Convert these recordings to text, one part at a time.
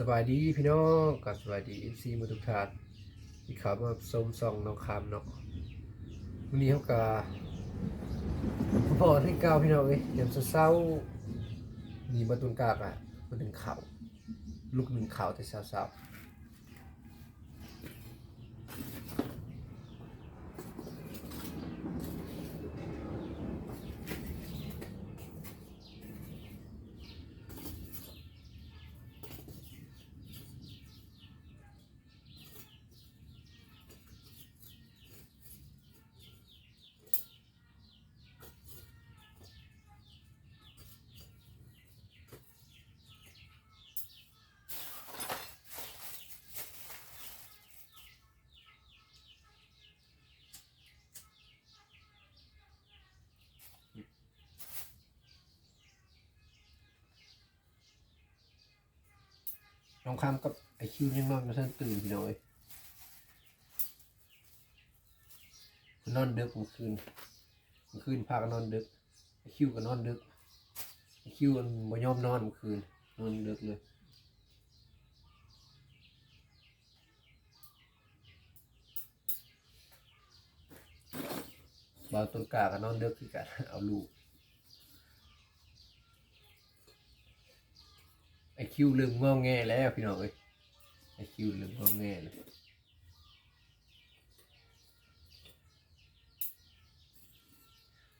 สบายดีพี่น้องกับสบายดีเอฟซีมาทุกท่านที่ขับมาส้มซองน้องคำเนาะวันนี้เขากาพอที่เก้าพี่น้องเอ้ยยามเศร้ามีมาตุนกากอะมาถึงเขาลูกหนึ่งเขาแต่เศร้าๆ น้องคำกับไอคิวยังนอนมาทันตื่นพี่น้อยนอนดึกเมื่อคืนเมื่อคืนพากันนอนดึกไอคิวก็นอนดึกไอคิวมันบ่ยอมนอนเมื่อคืนนอนดึกเลยบางต้นกาก็นอนดึกคือกันเอาลูก ไอ คิวลืมงอแงแล้วพี่น้องเอ้ยไอคิวลืมงอแงเลย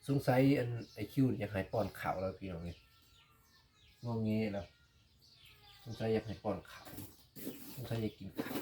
สงสัยอันไอคิวอยากหายป้อนข่าวแล้วพี่น้องเอ้ยงอแงแล้วสงสัยอยากหายป้อนข่าวสงสัยอยากกินข่าว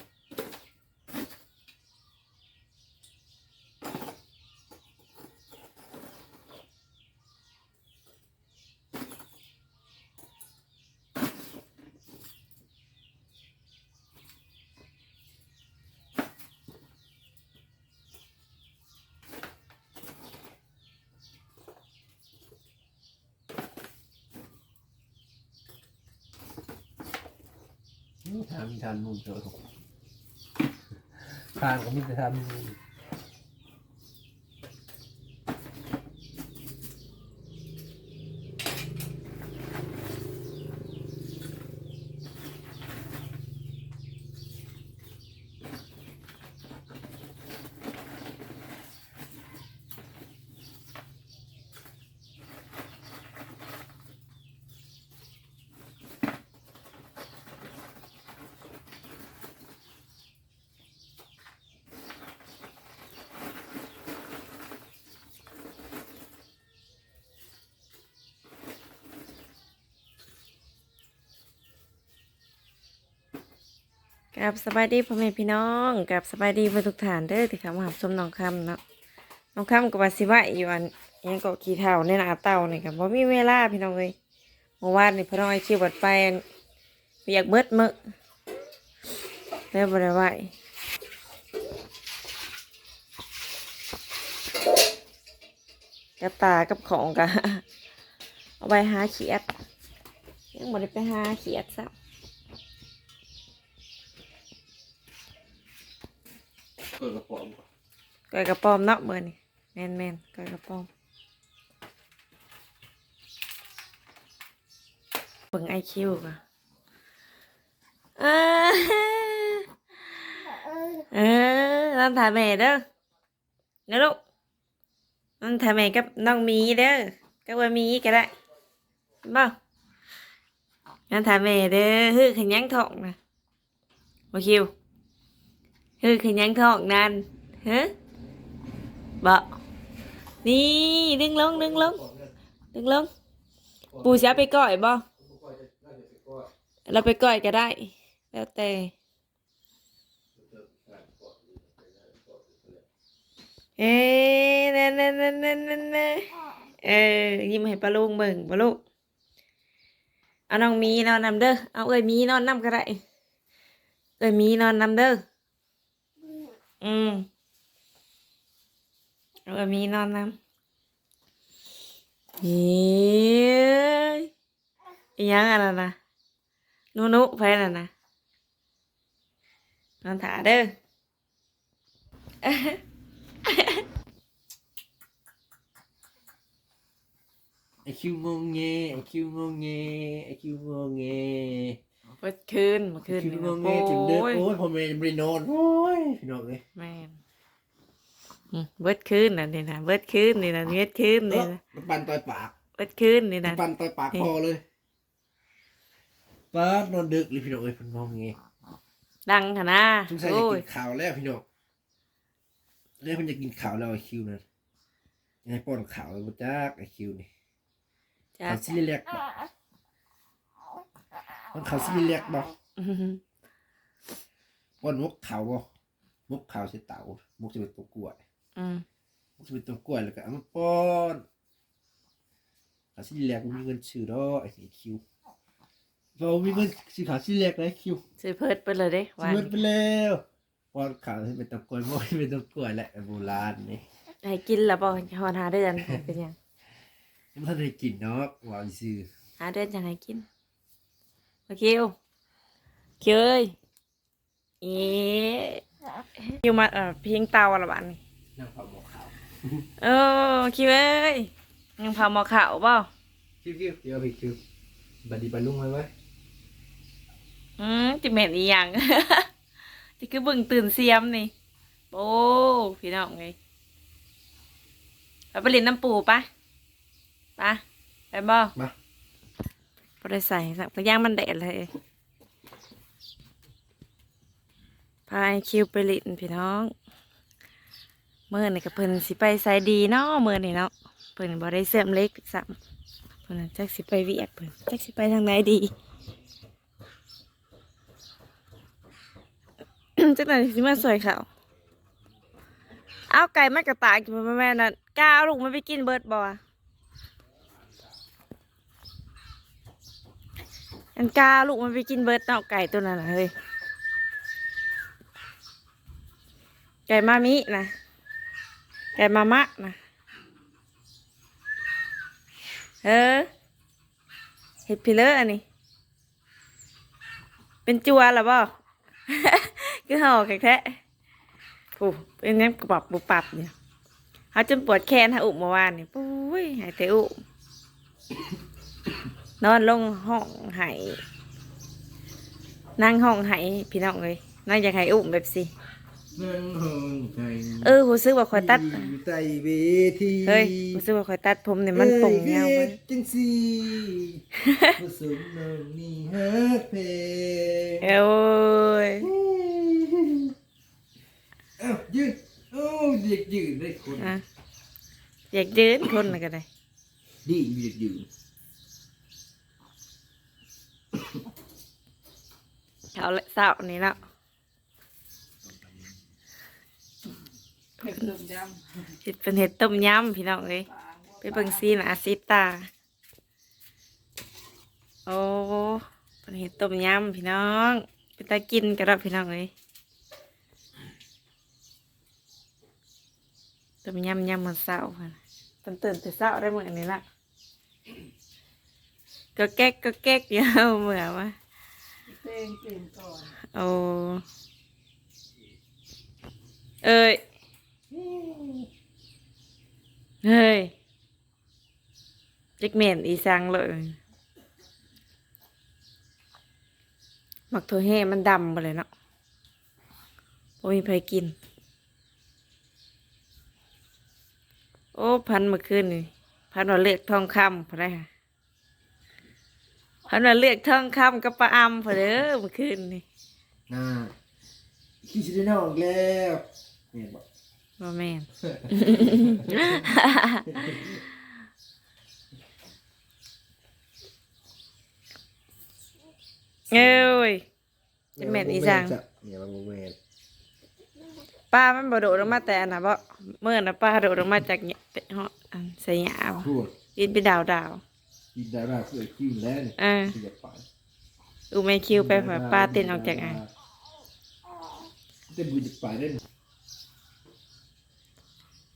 อื้อทานมีทานนู่นเจอถูกทานก็มีแต่ทานนู่น กับสบายดีพ่อแม่พี่น้องกับสบายดีเพื่อทุกฐานเด้อที่เขามาหาชมน้องคำเนาะน้องคำกับวาสิวะอยู่อันยังเกาะขี้เท่าในหนาเต่านี่กับว่ามีเวลาพี่น้องเลยเมื่อวานนี่พี่น้องไอคิวบัดไปอันอยากเบิดมื้อแล้วบ่ได้ไหวกับตากับของกะเอาไปหาเขียดยังบ่ได้ไปหาเขียดซ้ำ เปิดกระป๋องก้อยกระป๋อมเนาะเบอร์นี่แมนแมนก้อยกระป๋อมเบิ่งไอคิวก่ะเออเออน้องถ่ายแม่เด้อนะลูกน้องถ่ายแม่กับน้องมีเด้อกับว่ามีก็ได้บ่น้องถ่ายแม่เด้อฮือขยันท่องนะบ่คิว ฮือขยันทองนั่นฮะบะนี่ดึงลงดึงลงดึงลงปูจะไปก่อยบ่เราไปก่อยก็ได้ แล้วแต่เอ๊ะนั่นนั่นนั่นนั่นนั่นเออยิ้มให้ปลาลุงเบิ่งปลาลูกเอาน้องมีนอนนำเด้อเอาเอ้ยมีนอนนำก็ได้เอ้ยมีนอนนำเด้อ อืมเอาแบบนี้นอนน้ำเฮ้ยอีหยังอะไรนะ นุนุไปน่ะนะนอนถาเด้อไอคิวงงเงไอคิวงงเงไอคิวงงเงเบิดคืนเมื่อคืนคิวนี่งนะงเงถึงเด้อโอ้ยโอ้ยผมเองบริโนอนโอ้ยพี่น้องเลยแม่นอืมเบิดคืนน่ะนี่นะเบิดคืนนี่นะเบิดคืนเอนี่อนะมันปันต่อยปากเบิดคืนนี่มันะนปันต่อยปากนี่พอเลยป้านอนดึกเลยพี่น้องเอ้ยมันมองไงดังขนาดสงสัยจะโอ้ยกินข่าวแล้วพี่น้องเรื่องมันจะกินข่าวแล้วไอคิวนั่นยังไงป้อนข่าวไอ้บ่จักไอคิวนี่จ้าข่าวซิลิเล็กบ่ มันข่าวซิลิเล็กบ่อื้อหือป้อนมุกข่าวบ่มุกข่าวใส่เต่ามุกจะเป็นตัวกล้วยอืมมุกจะเป็นตัวกล้วยแล้วก็เอามาป้อนข่าวซิลิเล็กบ่มีเงินซื้อดอกไอ้ไอ้คิวเรามีเงินซื้อข่าวซิลิเล็กนะไอ้คิวซื้อเพิดไปเลยเด้ซื้วัอนเงินไปแล้วป้อนข่าวให้เป็นตัวกล้วยบ่ให้เป็นตัวกล้วยแหละไอ้โบราณนี่ให้กินแล้วบ่หอนหาเดือนเป็นหยังยังไม่ทันได้กินเนาะว่าซื้อหาเดือนยังให้กิน โอเคคิวคิวเอ้ยเอ๊ะคิวมาเอ่อพิงเตาละบัดนี้นั่งเผาหมอขาวเออคิวเอ้ยยังพาหมอขาวเปล่าคิวคิวเดี๋ยวพี่คิวบัดดีบัดลุงไว้ไว้อืมจิเหม็นอีหยังจิคือเบึงตื่นเสียมนี่โอ้พี่น้องไงไปไปเล่นน้ำปูปะปะไปบ่ มาพอได้ใส่สักพย่างมันแดดเลยพายคิวไปลินพี่น้องเมื่อนี่กับเพิ่นสิไปใส่ดีเนาะเมื่อนี่เนาะเพิ่นบ่ได้เสื่อมเล็กซ้ำเพิ่นจักสิไปเวียกเพิ่นจักสิไปทางไหนดีจักไหนสิมาสวยเขาวเอาไก่มากระตากกินมาแม่นั่นกล้าลูกมันไปกินเบิร์ดบ่อะ อันกาลูกมันไปกินเบิร์ดเนาะไก่ตัวนั้นเฮ้ยไก่มามินะไก่มามะนะเออเห็ดพิเลอร์อันนี้ เป็นจัวหรอบ่คือห่อแข็งแท้ผู้เป็นยังปรับบุปรับเนี่ยเขาจนปวดแขนหาอุบเมื่อวานนี่ปุ้ยหายแต่อุบ นอนลงห้องไหายนั่งห้องไหายพี่น้องเลยนั่งอยากให้อุบแบบสินั่งห้องใจเออหูซึกว่าคอยตัดอยู่ใต้เวทีเฮ้ยหูซึกว่าคอยตัดผมเนี่ยมันปุ่งเงาเอ้ไปยจังสีผสมน้องนี่ฮักเพลงเอ้ยเอ้ายืนโอ้เด็กยืนได้คนอะอยากยืนคนน่ะก็ได้ดีเด็กยืน เอาละเศร้านี่แล้วเผ็ดต้มยเห็ดเป็นเห็ดต้มยำพี่น้องเอ้ยไปเบิ่งซีหนะซีตาโอ้เป็นเห็ดต้มยำพี่น้องไปตากินกันแล้วพี่น้องเอ้ยต้มยำยำมันเศร้าค่ะตื่นตื่นแต่เศร้าได้เหมือนนี้ละก็แก๊กก็แก๊กเดียวเหมือนว่าำ เตงตื่นก่อนโอ้เอ้ย เฮ้ยจิกเม็นอีสังเลยหมักถั่วแห้มันดำไปเลยเนาะโอ้ยใครกิน โอ้ พันเมื่อคืนนี่พันว่าเลือกทองคำพอได้ค่ะ พันว่าเลือกทองคำกับปลาอำพอเด้อเมื่อคืนนี่น่าขี้ชิได้นอกแล้วเนี่ยบอกบ่แม่น เอ้ย จะแม่นอีสัง เนี่ยมันบ่แม่นป้ามันบ่โดดลงมาแต่อันน่ะบ่เมื่อน่ะป้าโดดลงมาจากเนี่ยแต่เฮาอันใส่หยาบ่พูดกินไปดาวดาว กินได้บ้างคือไอ้คิวแล้วนี่ๆเออที่จะไปอูแม่คิวไปผ่าป้าเต้นออกจากอ่างเต้นบุญจะไปได้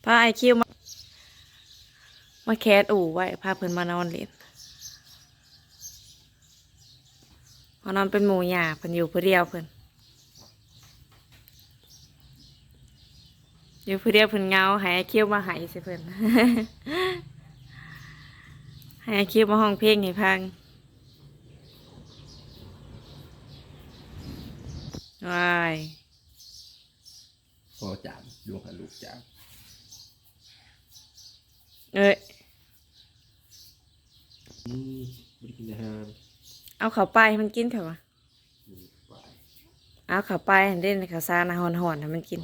พาไอคิวมา มาแคสอู่ไว้พาเพิ่นมานอนเล่นพอนอนเป็นหมู่หยาเพิ่นอยู่ผู้เดียวเพิ่นอยู่ผู้เดียวเพิ่นเหงาให้ไอคิวมาใหายสิเพิ่น ให้ไอคิวมาห้องเพลงให้พังวายพอจามดวงหาลูกจามเอ้ยอืมบริกินอาหารเอาเข้าไปให้มันกินเถอะวะอืมไปเอาเข้าไปให้เด่นข้าวสารอาหอนหอนๆให้มันกิน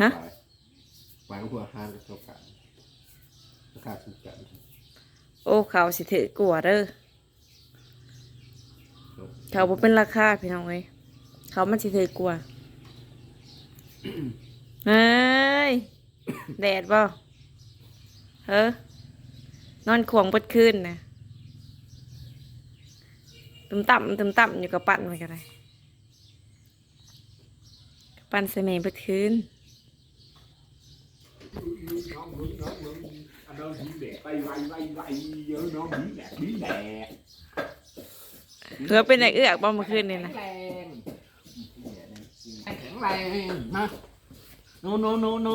ฮะเข้าไปไปก็พวกอาหารกับเท่ากันราคาถูกกัน โอ้เขาสิถือกลัวเด้อเนาะเขาบ่เป็นราคาพี่น้องเอ้ยเขามันสิถือกลัวเฮ้ยแดดบ่เฮ้อนอนขวงเบดคืนนะตึมต่ำตึมต่ำอยู่กับปั่นไปกันเลยปั่นใส่เมย์เบดคืน anh ơi biến đẹp bay bay bay bay nhớ nó biến đẹp biến đẹp เพื่อเป็นไอ้เอื้อกบ่เมื่อคืนนี่นะแข็งแรงแข็งแรงมา no no no no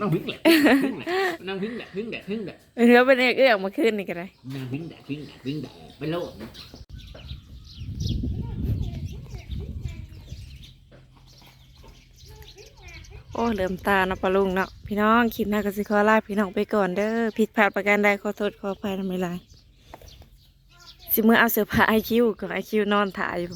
nó biến đẹp biến đẹp nó biến đẹp biến đẹp biến đẹp เพื่อเป็นไอ้เอื้อกเมื่อคืนนี่กันเลย nó biến đẹp biến đẹp biến đẹp bay lộn โโอ้เหลื่อมตาเนาะปะลุงเนาะพี่น้องคลิปหน้าก็สิขอลาพี่น้องไปก่อนเด้อผิดพลาดประการใดขอโทษขออภัยทำไมไรสิเมื่อเอาเสื้อผ้าไอคิวกับไอคิวนอนถ่ายอยู่